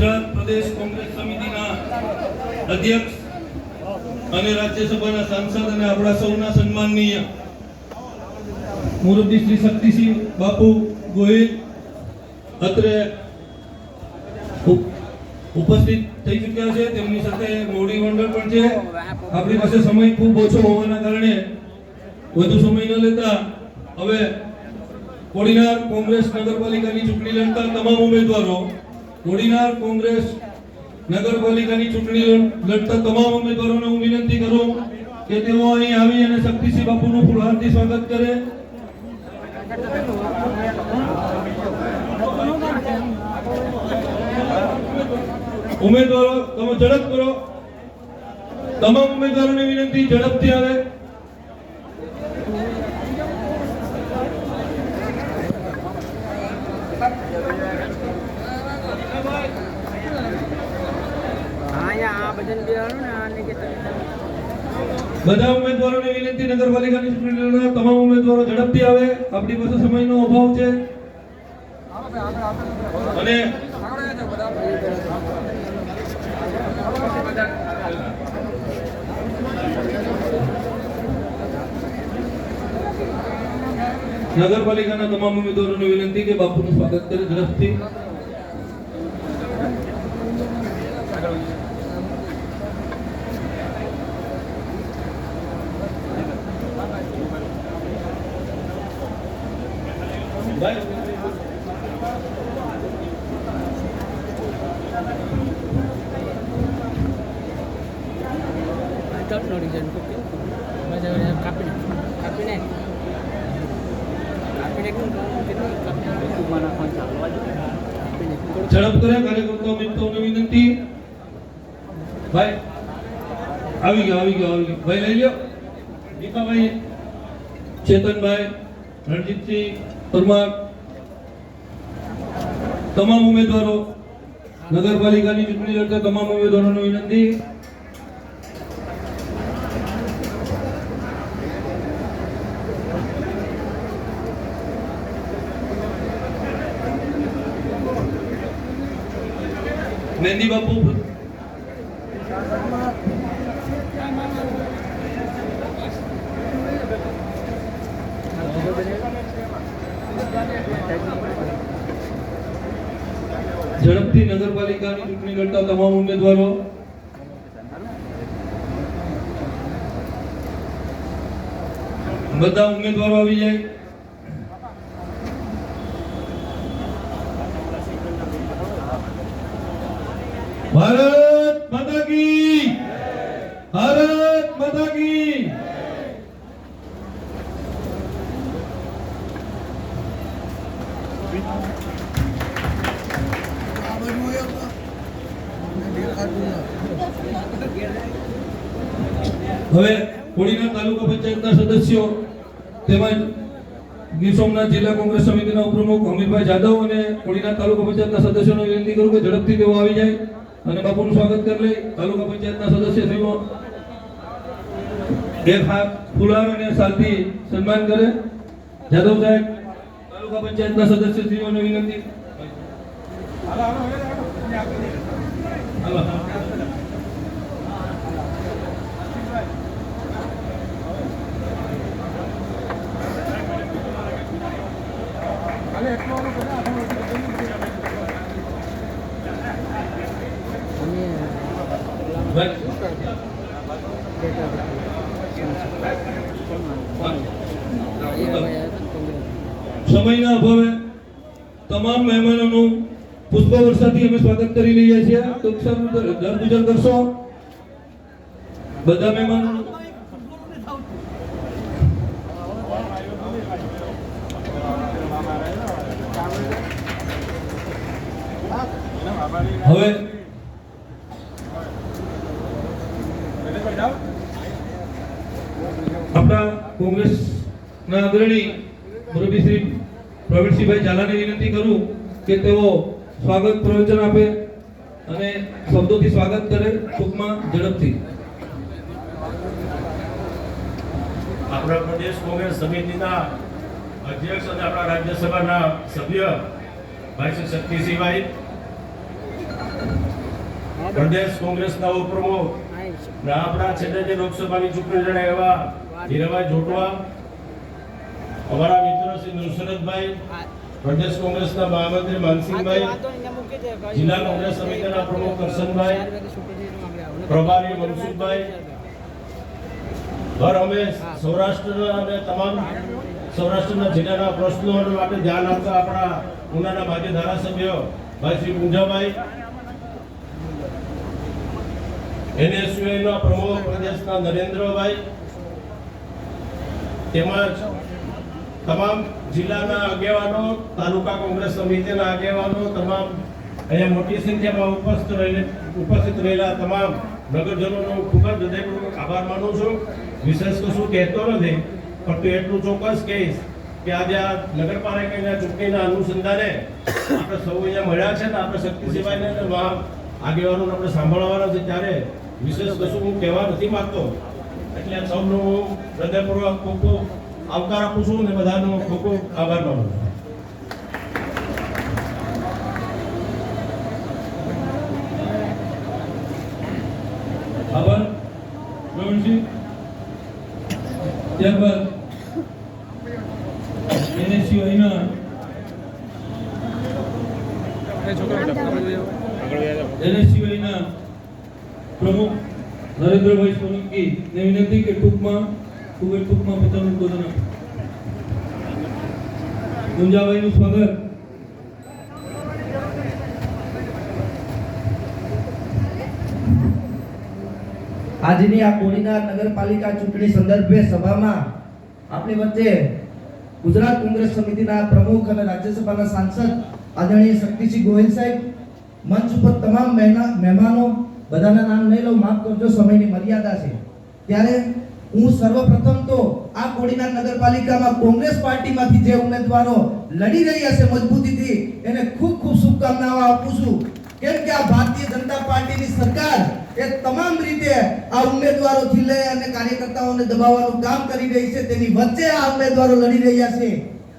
ગુજરાત પ્રદેશ કોંગ્રેસ સમિતિના અધ્યક્ષ અને રાજ્યસભાના સાંસદ અને આપણા સૌના સન્માનનીય મુરબ્બી શ્રી શક્તિસિંહ બાપુ ગોહિલ અત્રે ઉપસ્થિત થઈ ચૂક્યા છે. તેમની સાથે મોડી મંડળ પણ છે. આપણી પાસે સમય ખૂબ ઓછો હોવાના કારણે વધુ સમય ન લેતા હવે કોડીનાર કોંગ્રેસ નગરપાલિકાની ચૂંટણી લડતા તમામ ઉમેદવારો કોડીનાર કોંગ્રેસ નગરપાલિકાની ચૂંટણી લડતા તમામ ઉમેદવારોને હું વિનંતી કરું કે તેઓ અહીં આવી અને શક્તિસિંહ બાપુનું ફૂલહારથી સ્વાગત કરે. ઉમેદવારો, તમે ઝડપ કરો. તમામ ઉમેદવારોને વિનંતી, ઝડપથી આવે અહીંયા આ ભજન બેહાડો ને આને કે બધા ઉમેદવારોને વિનંતી, નગરપાલિકાની ચૂંટણીના તમામ ઉમેદવારો ઝડપથી આવે. આપણી પાસે સમયનો અભાવ છે. અને નગરપાલિકાના તમામ ઉમેદવારોને વિનંતી કે બાપુનું સ્વાગત કરે ઝડપથી ટપ નડી જાય તો કેવું બધા કાપીને કાપીને કાપીને કેવું કેટલું કાપીને ટૂંકમાં નાખવાનું ચાલવા કાપી કાપીને થોડું ઝડપ કરે કાર્યકર્તાઓ, મિત્રોને વિનંતી. ભાઈ, આવી ગયો આવી ગયો આવી ગયો. ભાઈ, લઈ લ્યો. દીપાભાઈ, ચેતનભાઈ, રણજીતસિંહ પરમાર તમામ ઉમેદવારો નગરપાલિકાની ચૂંટણી લડતા તમામ ઉમેદવારોને વિનંતી. મહેંદી બાપુ ઝડપથી નગરપાલિકાની ચૂંટણી લડતા તમામ ઉમેદવારો બધા ઉમેદવારો આવી જાય. ભારત હવે કોડીનાર તાલુકા પંચાયતના સદસ્યો તેમજ ગીર સોમનાથ જિલ્લા કોંગ્રેસ સમિતિના ઉપપ્રમુખ અમિતભાઈ જાદવ અને કોડીનાર તાલુકા પંચાયતના સદસ્યોને વિનંતી કરું કે ઝડપથી તેઓ આવી જાય અને બાપુનું સ્વાગત કરી લે. તાલુકા પંચાયતના સદસ્યશ્રીઓ એક હાથ ફુલાર અને સાલથી સન્માન કરે. જાદવ સાહેબ, તાલુકા પંચાયતના સદસ્યશ્રીઓને વિનંતી. સમયના અભાવે તમામ મહેમાનોનું પુષ્પ વર્ષાથી અમે સ્વાગત કરી રહ્યા છીએ. તો દર પૂજન કરશો. બધા મહેમાનો હવે આપણા કોંગ્રેસના અગ્રણી મુરબી શ્રી પ્રવીણસિંહભાઈ ઝાલાને વિનંતી કરું કે તેઓ સ્વાગત પ્રવચન આપે અને શબ્દોથી સ્વાગત કરે ટૂંકમાં ઝડપથી. આપણા પ્રદેશ કોંગ્રેસ સમિતિના અધ્યક્ષ અને આપણા રાજ્યસભાના સભ્ય ભાઈ શ્રી શક્તિસિંહભાઈ. પ્રદેશ કોંગ્રેસના ઉપપ્રમુખ આપણા છેલ્લે જે લોકસભાની ચૂંટણી લડે એવા હીરાભાઈ જોટવા, અમારા મિત્ર શ્રી નુસરતભાઈ પ્રદેશ કોંગ્રેસના મહામંત્રી માનસિંહભાઈ જિલ્લા કોંગ્રેસ સમિતિના પ્રમુખ કરશનભાઈ પ્રભારી મનસુખભાઈ હર હંમેશ સૌરાષ્ટ્રના અને તમામ સૌરાષ્ટ્રના જિલ્લાના પ્રશ્નો માટે ધ્યાન આપતા આપણા ઉનાના માજી ધારાસભ્ય ભાઈ શ્રી પુંજાભાઈ એનએસયુઆઈના પ્રમુખ પ્રદેશના નરેન્દ્રભાઈ તેમજ તમામ જિલ્લાના આગેવાનો, તાલુકા કોંગ્રેસ સમિતિના આગેવાનો, તમામ અહીંયા મોટી સંખ્યામાં ઉપસ્થિત રહીને, ઉપસ્થિત રહેલા તમામ નગરજનોનો ખૂબ જ હૃદયપૂર્વક આભાર માનું છું. વિશેષ કશું કહેતો નથી, પણ તું એટલું ચોક્કસ કહીશ કે આજે આ નગરપાલિકાના ચૂંટણીના અનુસંધાને આપણે સૌ અહીંયા મળ્યા છે ને આપણે શક્તિ સિવાયને અને મહા આગેવાનોને આપણે સાંભળવાના છે ત્યારે વિશેષ કશું હું કહેવા નથી માગતો. એટલે સૌનું હૃદયપૂર્વક ખૂબ ખૂબ આવકાર આપું છું ને બધાનો ખૂબ ખૂબ આભાર માનું આભાર પ્રવીણસિંહ ત્યારબાદ એનએસયુઆઈના એનએસયુઆઈના પ્રમુખ નરેન્દ્રભાઈ સોલંકી ને વિનંતી કે ટૂંકમાં, ખૂબ ટૂંકમાં પોતાનું ઉદ્બોધન ગુંજાભાઈનું સ્વાગત. આજની આ કોડીનાર નગરપાલિકા ચૂંટણી સંદર્ભે સભામાં આપણી વચ્ચે ગુજરાત કોંગ્રેસ સમિતિના પ્રમુખ અને રાજ્યસભાના સાંસદ આદરણીય શક્તિસિંહ ગોહિલ સાહેબ, મંચ ઉપર તમામ મહેમાનો, બધાના નામ નહીં લઉં માફ કરજો, સમયની મર્યાદા છે. ત્યારે હું સર્વપ્રથમ તો આ કોડીનાર નગરપાલિકામાં કોંગ્રેસ પાર્ટીમાંથી જે ઉમેદવારો લડી રહ્યા છે મજબૂતીથી, એને ખૂબ ખૂબ શુભકામનાઓ આપું છું. કેમ કે આ ભારતીય જનતા પાર્ટીની સરકાર એ તમામ રીતે આ ઉમેદવારોથી લઈ અને કાર્યકર્તાઓને દબાવવાનું કામ કરી રહી છે. તેની વચ્ચે આ ઉમેદવારો લડી રહ્યા છે.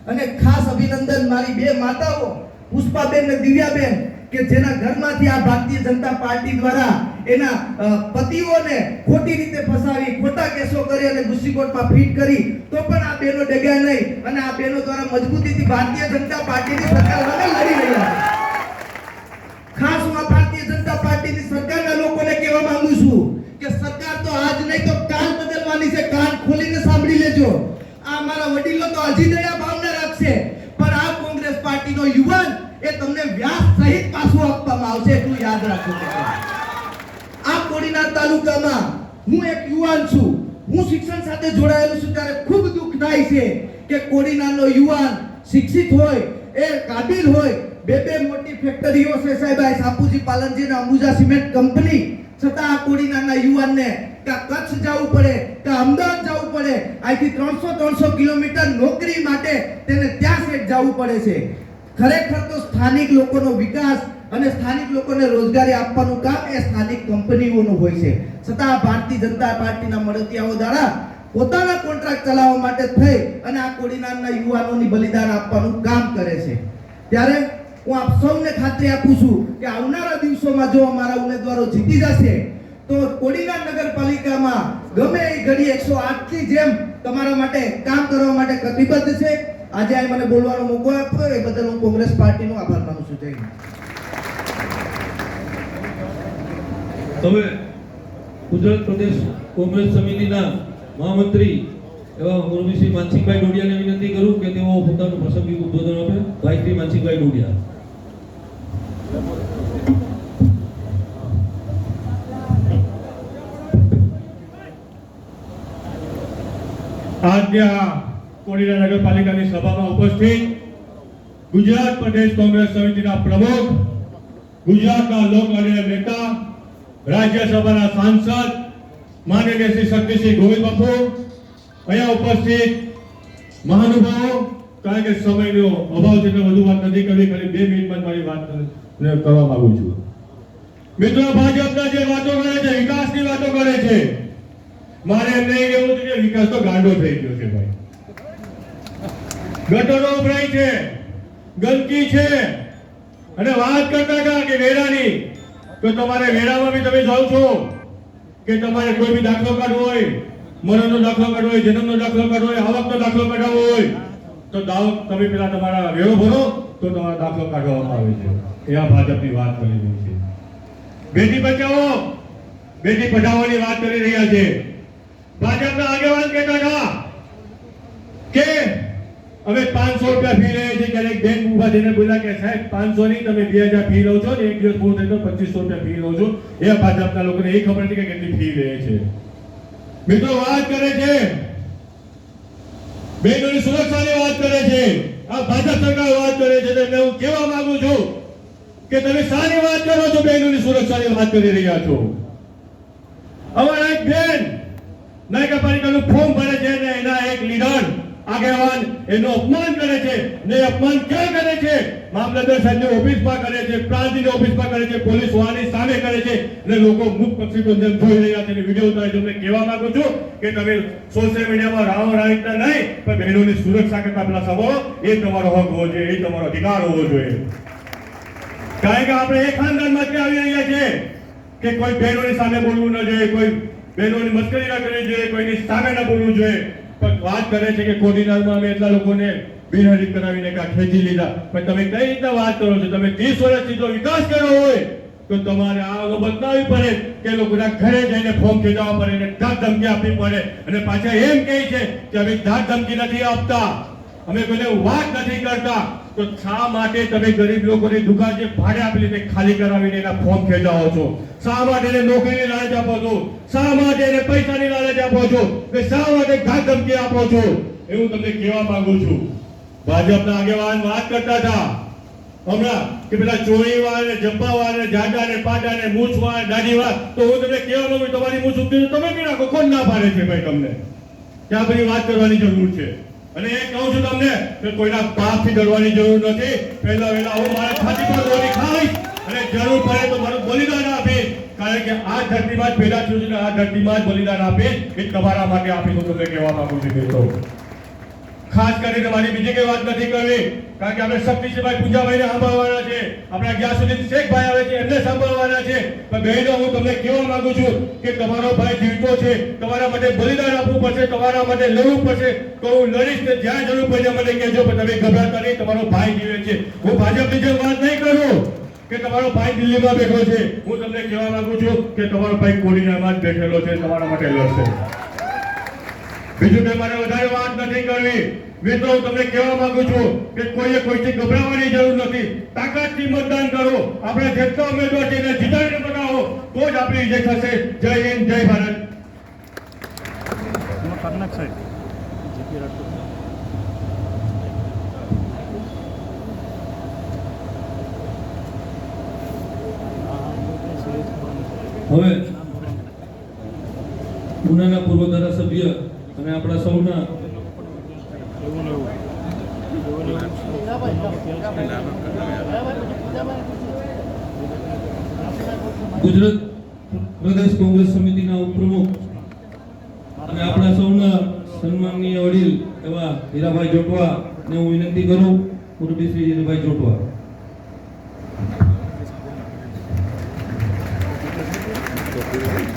અને ખાસ અભિનંદન મારી બે માતાઓ, પુષ્પાબેન અને દિવ્યાબેન કે જેના ઘરમાંથી આ ભારતીય જનતા પાર્ટી દ્વારા એના પતિઓને ખોટી રીતે ફસાવી, ખોટા કેસો કરી અને ગુસ્સીકોટમાં ફીટ કરી, તો પણ આ બેનો ડગ્યા નહીં અને આ બેનો દ્વારા મજબૂતીથી ભારતીય જનતા પાર્ટીની સરકાર સામે લડી રહ્યા ખાસ હું ભારતીય જનતા પાર્ટીની સરકારના લોકોને કહેવા માંગુ છું કે સરકાર તો આજ નહીં તો કાલ બદલવાની છે. કાન ખોલીને સાંભળી લેજો. આ મારા વડીલો તો હજી દયા ભાવના રાખશે. પણ આ કોંગ્રેસ પાર્ટીનો યુવાન એ તમને વ્યાસ સહિત પાછું આપવામાં આવશે એટલું યાદ રાખો આ કોડીના તાલુકામાં હું એક યુવાન છું. હું શિક્ષણ સાથે જોડાયેલો છું ત્યારે ખૂબ દુઃખ થાય છે કે કોડીનાનો યુવાન શિક્ષિત હોય, એ કાબિલ હોય. બે બે મોટી ફેક્ટરીઓ છે સાહેબ સાપુજી પાલનજીના અંબુજા સિમેન્ટ કંપની. છતાં આ કોડીનાના યુવાનને કા કચ્છ જવું પડે કા અમદાવાદ જવું પડે. અહીંથી ત્રણસો ત્રણસો કિલોમીટર નોકરી માટે તેને ત્યાં સેટ જવું પડે છે. ખરેખર તો સ્થાનિક લોકોનો વિકાસ અને સ્થાનિક લોકોને રોજગારી આપવાનું કામ એ સ્થાનિક કંપનીઓનું હોય છે. છતાં ભારતીય જનતા પાર્ટીના મળતિયાઓ દ્વારા પોતાના કોન્ટ્રાક્ટ ચલાવવા માટે થઈ અને આ કોડીનારના યુવાનોની બલિદાન આપવાનું કામ કરે છે. ત્યારે હું આપ સૌને ખાતરી આપું છું કે આવનારા દિવસોમાં જો અમારા ઉમેદવારો જીતી જશે, તો કોડીનાર નગરપાલિકામાં ગમે એ ઘડી એકસો આઠની જેમ તમારા માટે કામ કરવા માટે કટિબદ્ધ છે. આજે આ મને બોલવાનો મોકો આપ્યો એ બદલ હું કોંગ્રેસ પાર્ટીનો આભાર માનું છું. જય તમે ગુજરાત પ્રદેશ કોંગ્રેસ સમિતિના મહામંત્રી એવા મોરબી શ્રી માનસિંહભાઈ ડોડિયાને વિનંતી કરું કે તેઓ પોતાનું પ્રસંગિક ઉદ્બોધન આપે. ભાઈ શ્રી માનસિંહભાઈ ડોડિયા. આજના કોડીના નગરપાલિકાની સભામાં ઉપસ્થિત ગુજરાત પ્રદેશ કોંગ્રેસ સમિતિના પ્રમુખ, ગુજરાતના લોક અગ્રણી નેતા, રાજ્યસભાના સાંસદ માનનીય શ્રી શક્તિસિંહ ગોવિંદ બાપુ અહીંયા ઉપસ્થિત મહાનુભાવો, કારણ કે સમયનો અભાવ છે એટલે વધુ વાત નથી કરવી, ખાલી બે મિનિટમાં મારી વાત કરવા માંગુ છું. મિત્રો, ભાજપના જે વાતો કરે છે, વિકાસની વાતો કરે છે, મારે એમ નહીં છે કે વિકાસ તો ગાંડો થઈ ગયો છે ભાઈ. ગટરો ઉભરાય છે, ગંદકી છે. અને વાત કરતા હતા કે વેરાની, તો તમારે વેરામાં બી તમે જાઓ છો કે તમારે કોઈ બી દાખલો કાઢવો હોય, મરણનો દાખલો કાઢવો હોય, જન્મનો દાખલો કાઢવો હોય, આવકનો દાખલો કાઢવો હોય, તો દાવ તમે પેલા તમારા વેરો ભરો, તો તમારો દાખલો કાઢવામાં આવે છે. એ આ ભાજપની વાત કરી રહી છે. બેટી બચાવો, બેટી પઢાઓની વાત કરી રહ્યા છે. ભાજપના આગેવાન કહેતા હતા કે અમે 500 રૂપિયા ફી લઈએ છીએ ક્યારેક બેન ઊભા થઈને બોલ્યા કે સાહેબ 500 નહીં, તમે 2000 ફી લો છો ને, એક દિવસ પૂરો થાય તો 2500 રૂપિયા ફી લો છો. એ ભાજપના લોકોને એ ખબર નથી કે કેટલી ફી લે છે. મિત્રો વાત કરે છે. બહેનોની સુરક્ષાની વાત કરે છે. આ ભાજપ સરકાર વાત કરે છે. તો હું કહેવા માંગુ છું કે તમે સારી વાત કરો છો બહેનોની સુરક્ષાની વાત કરી રહ્યા છો? અમારા એક બેન નગરપાલિકાનું ફોર્મ ભરે છે એના એક લીડર આગેવાન એનું અપમાન કરે છે ને અપમાન ક્યાં કરે છે? મામલતદાર સાહેબની ઓફિસમાં કરે છે પ્રાંતિની ઓફિસમાં કરે છે, પોલીસ વાળાની સામે કરે છે અને લોકો મુખ પક્ષી જેમ જોઈ રહ્યા છે વીડિયો ઉતારે તમને કહેવા માંગુ છું કે તમે સોશિયલ મીડિયામાં રાવ રાઈટના નહીં, પણ બહેનોની સુરક્ષા કરતા પેલા સવાલો એ તમારો હક હોવો જોઈએ, એ તમારો અધિકાર હોવો જોઈએ. કારણ કે આપણે એ ખાનદાનમાંથી આવી રહ્યા છે કે કોઈ બહેનોની સામે બોલવું ન જોઈએ, કોઈ બહેનોની મસ્કરી ન કરવી જોઈએ, કોઈની સામે ન બોલવું જોઈએ. પણ વાત કરે છે કે કોડીનારમાં અમે એટલા લોકોને બિનહરીફ કરાવીને કા ખેંચી લીધા. પણ તમે કઈ રીતના વાત કરો છો? તમે 30 વર્ષથી જો વિકાસ કર્યો હોય, તો તમારે આ આગળ બતાવવી પડે કે લોકોના ઘરે જઈને ફોર્મ ખેંચવા પડે અને ધાક ધમકી આપવી પડે. અને પાછા એમ કહે છે કે અમે ધાક ધમકી નથી આપતા. અમે કોઈને વાત નથી કરતા. તો શા માટે તમે ગરીબ લોકોની દુકાન જે ભાડે આપેલી તે ખાલી કરાવીને એના ફોર્મ ખેંચાવો છો? શા માટે એને નોકરીની લાલચ આપો છો? શા માટે એને પૈસાની લાલચ આપો છો? કે શા માટે ઘાત ધમકી આપો છો? એવું તમને કહેવા માંગુ છું. ભાજપના આગેવાન વાત કરતા હતા. હમણાં કે પેલા ચોરી વાળ ને જબ્બા વાળા ને જાડા ને પાટા ને મૂછ વાળા દાઢી વાળા તો હું તમને કહેવા માંગુ તમારી મૂછ ઉગતી તમે બી રાખો કોણ ના પાડે છે ભાઈ તમને? ત્યાં બધી વાત કરવાની જરૂર છે. અને એ કહું છું તમને કે કોઈના પાપથી ડરવાની જરૂર નથી. પહેલા વહેલા હું મારા છાતી પર ગોળી ખાઈશ અને જરૂર પડે તો મારું બલિદાન આપીશ કારણ કે આ ધરતીમાં જ પેદા થયું છું આ ધરતીમાં જ બલિદાન આપીશ એ તમારા માટે આપીશ તમને કહેવા માંગુ છું મિત્રો. ખાસ કરીને મારી બીજી કઈ વાત નથી કરવી, કારણ કે આપણે શક્તિસિંહભાઈ પૂજાભાઈને સાંભળવાના છે. આપણે આપણા સુધી શેખભાઈ આવે છે, એમને સાંભળવાના છે. પણ બહેનો, હું તમને કહેવા માંગુ છું કે તમારો ભાઈ જીવતો છે, તમારા માટે બલિદાન આપવું પડશે, તમારા માટે લડવું પડશે. તો હું લડીશ ને જ્યાં જરૂર પડે મને કહેજો, પણ તમે ગભરાતા નહીં, તમારો ભાઈ જીવે છે. હું ભાજપની જેમ વાત નહીં કરું કે તમારો ભાઈ દિલ્હીમાં બેઠો છે. હું તમને કહેવા માંગુ છું કે તમારો ભાઈ કોડીનામાં જ બેઠેલો છે, તમારા માટે લડશે. બીજું મેં મારે વધારે વાત નથી કરવી. મિત્રો હું તમને કહેવા માંગુ છું કે કોઈએ કોઈથી ગભરાવાની જરૂર નથી. તાકાતથી મતદાન કરો. આપણે જેટલા ઉમેદવાર છે એને જીતાડીને બનાવો તો જ આપણી વિજય થશે. જય હિન્દ જય ભારત. હવે ઉનાના પૂર્વ ધારાસભ્ય અને આપણા સૌના ગુજરાત પ્રદેશ કોંગ્રેસ સમિતિના ઉપપ્રમુખ અને આપણા સૌના સન્માનનીય વડીલ એવા હીરાભાઈ જોટવા ને હું વિનંતી કરું, મુરબી શ્રી હીરાભાઈ જોટવા Thank you.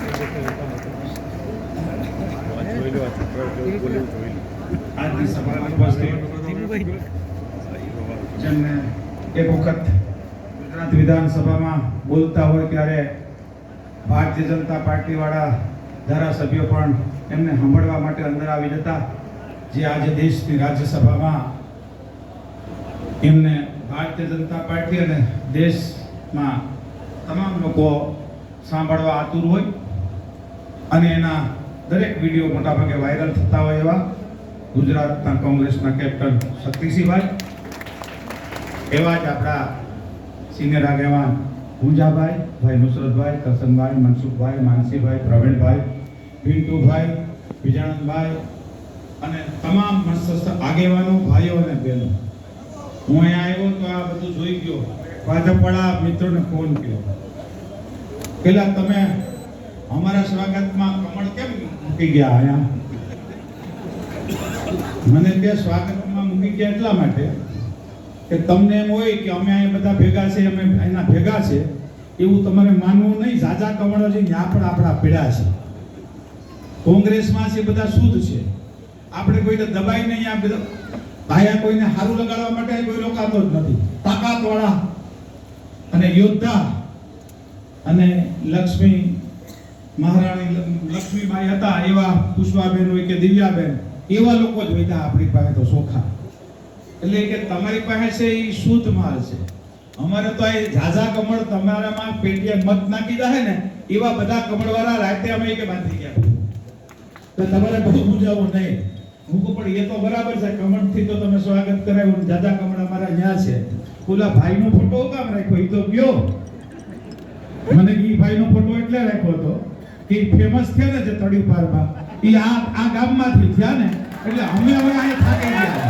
આજની સભામાં ઉપસ્થિત જેમને એક વખત ગુજરાત વિધાનસભામાં બોલતા હોય ત્યારે ભારતીય જનતા પાર્ટીવાળા ધારાસભ્યો પણ એમને સાંભળવા માટે અંદર આવી જતા. જે આજે દેશની રાજ્યસભામાં એમને ભારતીય જનતા પાર્ટી અને દેશમાં તમામ લોકો સાંભળવા આતુર હોય અને એના દરેક વીડિયો મોટાભાગે વાયરલ થતા હોય એવા ગુજરાતના કોંગ્રેસના કેપ્ટન શક્તિસિંહભાઈ એવા જ આપણા સિનિયર આગેવાન પૂંજાભાઈ ભાઈ નુસરતભાઈ કરસનભાઈ મનસુખભાઈ, માનસીભાઈ, પ્રવીણભાઈ, પિન્ટુભાઈ, વિજાનંદભાઈ અને તમામ મસ્ત આગેવાનો, ભાઈઓ અને બહેનો. હું અહીંયા આવ્યો તો આ બધું જોઈ ગયો. ભાજપવાળા મિત્રોને ફોન કર્યો. પેલા તમે અમારા સ્વાગતમાં મૂકી ગયા અહીંયા મને તે સ્વાગતમાં મૂકી ગયા એટલા માટે કે તમને એમ હોય કે અમે અહીંયા બધા ભેગા છે અમે એના ભેગા છે એવું તમારે માનવું નહીં. ઝાઝા કમળો છે ત્યાં પણ આપણા પીડા છે. કોંગ્રેસમાં છે બધા શુદ્ધ છે. આપણે કોઈને દબાઈ નહીં, આ બધા ભાયા કોઈને સારું લગાડવા માટે કોઈ રોકાતો જ નથી. તાકાતવાળા અને યોદ્ધા અને લક્ષ્મી મહારાણી લક્ષ્મીબાઈ હતા, એવા પુષ્પાબેન હોય કે દિવ્યાબેન, એવા લોકો જ હોય આપણી પાસે તો સોખા. એટલે કે તમારી પાસે છે એ શુદ્ધ માલ છે. અમારે તો એ ઝાઝા કમળ તમારામાં પેટીએ મત નાખી દે ને, એવા બધા કમળવાળા રાતે અમે કે બાંધી ગયા. તો તમારે બહુ મૂંઝાવું નહીં. હું કહું, પણ એ તો બરાબર છે, કમળથી તો તમે સ્વાગત કરાવ્યું ઝાઝા કમળ અમારા ન્યા છે. ઓલા ભાઈનો ફોટો કામ રાખ્યો એ તો ગયો. મને ઈ ભાઈનો ફોટો એટલે રાખ્યો હતો. કે ફેમસ થયા ને જે તળી પારમાં એ આ આ ગામમાંથી થયા ને, એટલે અમે હવે અહીંયા થાકી ગયા.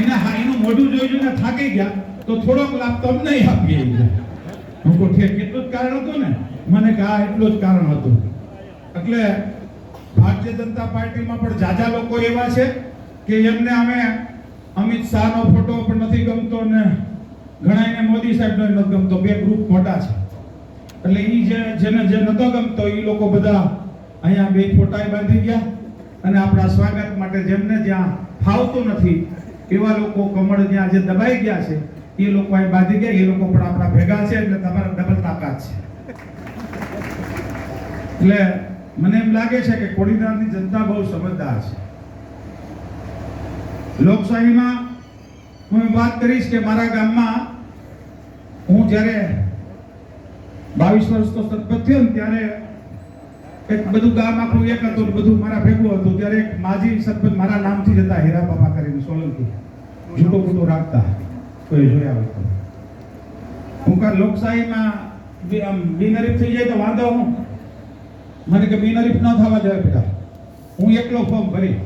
એને હા, એનું મોઢું જોઈ જોઈને થાકી ગયા. તો થોડોક લાભ તમને આપીએ. હું કહું ઠીક કેટલું જ કારણ હતું ને? મને કે આ એટલું જ કારણ હતું. એટલે ભારતીય જનતા પાર્ટીમાં પણ જાજા લોકો એવા છે કે એમને અમે અમિત શાહનો ફોટો પણ નથી ગમતો ને ઘણા મોદી સાહેબનો નથી ગમતો. બે ગ્રુપ મોટા છે. એટલે એ જે જેને જે નતો ગમતો એ લોકો બધા અહીંયા બે ફોટા બાંધી ગયા. અને આપણા સ્વાગત માટે જેમને જ્યાં ફાવતું નથી, એવા લોકો કમળ જ્યાં જે દબાઈ ગયા છે એ લોકો અહીં બાંધી ગયા. એ લોકો પણ આપણા ભેગા છે એટલે તમારા ડબલ તાકાત છે. એટલે મને એમ લાગે છે કે કોડીનારની જનતા બહુ સમજદાર છે. લોકશાહીમાં હું વાત કરીશ કે મારા ગામમાં હું જ્યારે બાવીસ વર્ષનો સતપત થયો ને ત્યારે એક બધું ગામ આપણું એક હતું બધું મારા ભેગું હતું. ત્યારે એક માજી સરપંચ મારા નામથી જતા હીરા બાપા કરીને, સોલંકી. જૂટો બૂટો રાખતા. કોઈ જોયા હોય તો. હું કા લોકશાહીમાં આમ બિનહરીફ થઈ જાય તો વાંધો હું. મને કે બિનરીફ ન થવા જાય બેટા. હું એકલો ફોર્મ ભરી.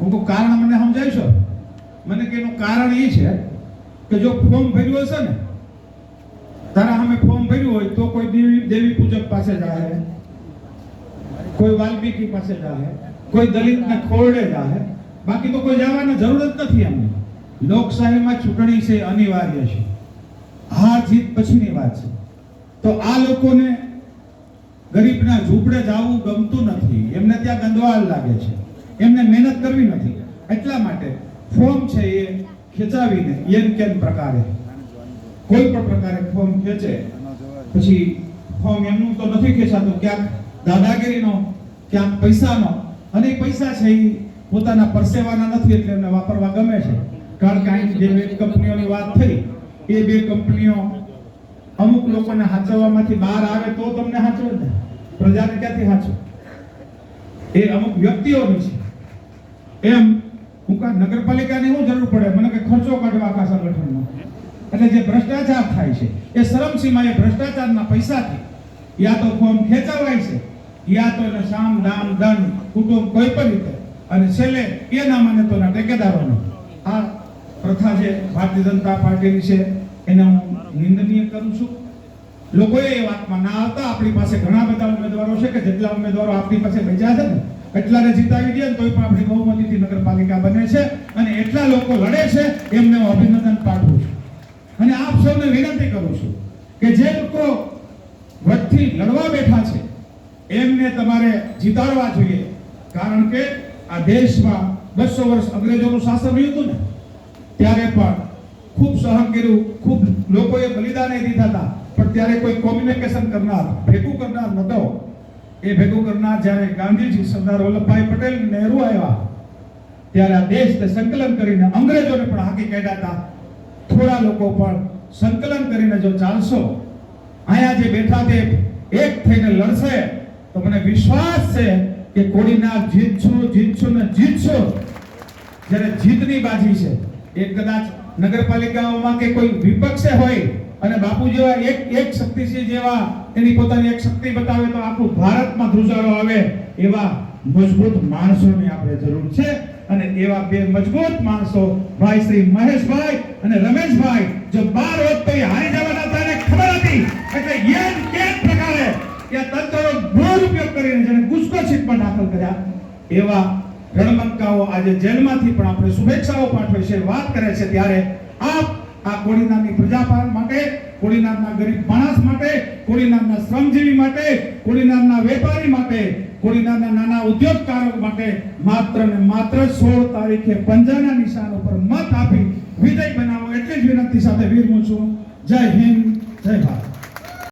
હું કહું, કારણ મને સમજાવશો? મને કે એનું કારણ એ છે કે જો ફોર્મ ભર્યું હશે ને તારા સામે ફોર્મ ભર્યું હોય તો કોઈ દેવી દેવી પૂજક પાસે જાય કોઈ વાલ્મીકી પાસે જાય કોઈ દલિતને ખોરડે જાય બાકી તો કોઈ જવાની જરૂર જ નથી અમને લોકશાહીમાં ચૂંટણી છે, અનિવાર્ય છે. હાર જીત પછીની વાત છે. તો આ લોકોને ગરીબના ઝૂંપડે જવું ગમતું નથી. એમને ત્યાં ગંદવાળ લાગે છે. એમને મહેનત કરવી નથી. એટલા માટે ફોર્મ છે એ ખેંચાવીને એમ કેમ પ્રકારે? કોઈ પણ પ્રકારે ફોર્મ ખેંચે. પછી ફોર્મ એમનું તો નથી ખેંચાતું. ક્યાંક દાદાગીરીનો, ક્યાંક પૈસાનો. અને પૈસા છે એ પોતાના પરસેવાના નથી એટલે એમને વાપરવા ગમે છે. કારણ કે અહીં જે બે કંપનીઓની વાત થઈ, એ બે કંપનીઓ અમુક લોકોને હાચવવામાંથી બહાર આવે તો તમને હાચવે ને. પ્રજાને ક્યાંથી હાચવે? એ અમુક વ્યક્તિઓની છે. એમ હું કા નગરપાલિકાની શું જરૂર પડે? મને કે ખર્ચો કાઢવા આખા સંગઠનનો એટલે જે ભ્રષ્ટાચાર થાય છે, એ શરમસીમાએ ભ્રષ્ટાચારના પૈસાથી, યા તો ફોર્મ ખેંચાવાય છે, યા તો એને સામ દામ, દંડ, કુટુંબ કોઈ પણ રીતે. અને છેલ્લે, એ ના માને તો ટેકેદારોનો. આ પ્રથા છે ભારતીય જનતા પાર્ટીની છે, એને હું નિંદનીય કરું છું. લોકોએ એ વાતમાં ના આવતા. આપણી પાસે ઘણા બધા ઉમેદવારો છે કે જેટલા ઉમેદવારો આપણી પાસે ભેજા છે ને, એટલાને જીતાવી દે ને તોય પણ આપણી બહુમતીથી નગરપાલિકા બને છે. અને એટલા લોકો લડે છે, એમને હું અભિનંદન પાઠવું છું. અને આપ સૌને વિનંતી કરું છું કે જે લોકો વધથી લડવા બેઠા છે, એમને તમારે જીતાડવા જોઈએ. કારણ કે આ દેશમાં બસો વર્ષ અંગ્રેજોનું શાસન રહ્યું હતું ને, ત્યારે પણ ખૂબ સહન કર્યું, ખૂબ લોકોએ બલિદાન દીધા હતા. પણ ત્યારે કોઈ કોમ્યુનિકેશન કરનાર, ભેગું કરનાર નહોતો. એ ભેગું કરનાર જ્યારે ગાંધીજી સરદાર વલ્લભભાઈ પટેલ નહેરુ આવ્યા, ત્યારે આ દેશને સંકલન કરીને અંગ્રેજોને પણ હાકી કાઢ્યા હતા. થોડા લોકો પણ સંકલન કરીને જો ચાલશો, અહીંયા જે બેઠા તે એક થઈને લડશે, તો મને વિશ્વાસ છે કે કોડીનાર જીતશું જીતશું ને જીતશું. જ્યારે જીતની બાજી છે, એ કદાચ નગરપાલિકાઓમાં કે કોઈ વિપક્ષે હોય અને બાપુ જેવા એક એક શક્તિસિંહ જેવા એની પોતાની એક શક્તિ બતાવે તો આખું ભારતમાં ધ્રુજારો આવે એવા મજબૂત માણસોની આપણે જરૂર છે. અને એવા બે મજબૂત માણસો ભાઈ શ્રી મહેશભાઈ અને રમેશભાઈ, જો બાર હોત તો એ હારી જવાના હતા એને ખબર હતી. એટલે એમ કેમ પ્રકારે કે તંત્રનો તંત્રનો ઉપયોગ કરીને જેને ગુસ્કો છીટમાં દાખલ કર્યા. એવા રણમંકાઓ આજે જેલમાંથી પણ આપણે શુભેચ્છાઓ પાઠવે છે, વાત કરે છે. ત્યારે આપ આ કોડીનારની પ્રજા માટે કોડીનારના ગરીબ માણસ માટે કોડીનારના શ્રમજીવી માટે કોડીનારના વેપારી માટે કોડીનારના નાના ઉદ્યોગકારો માટે માત્ર ને માત્ર સોળ તારીખે પંજાના નિશાન ઉપર મત આપી વિજય બનાવો એટલી જ વિનંતી સાથે વીરમું છું. જય હિન્દ, જય ભારત.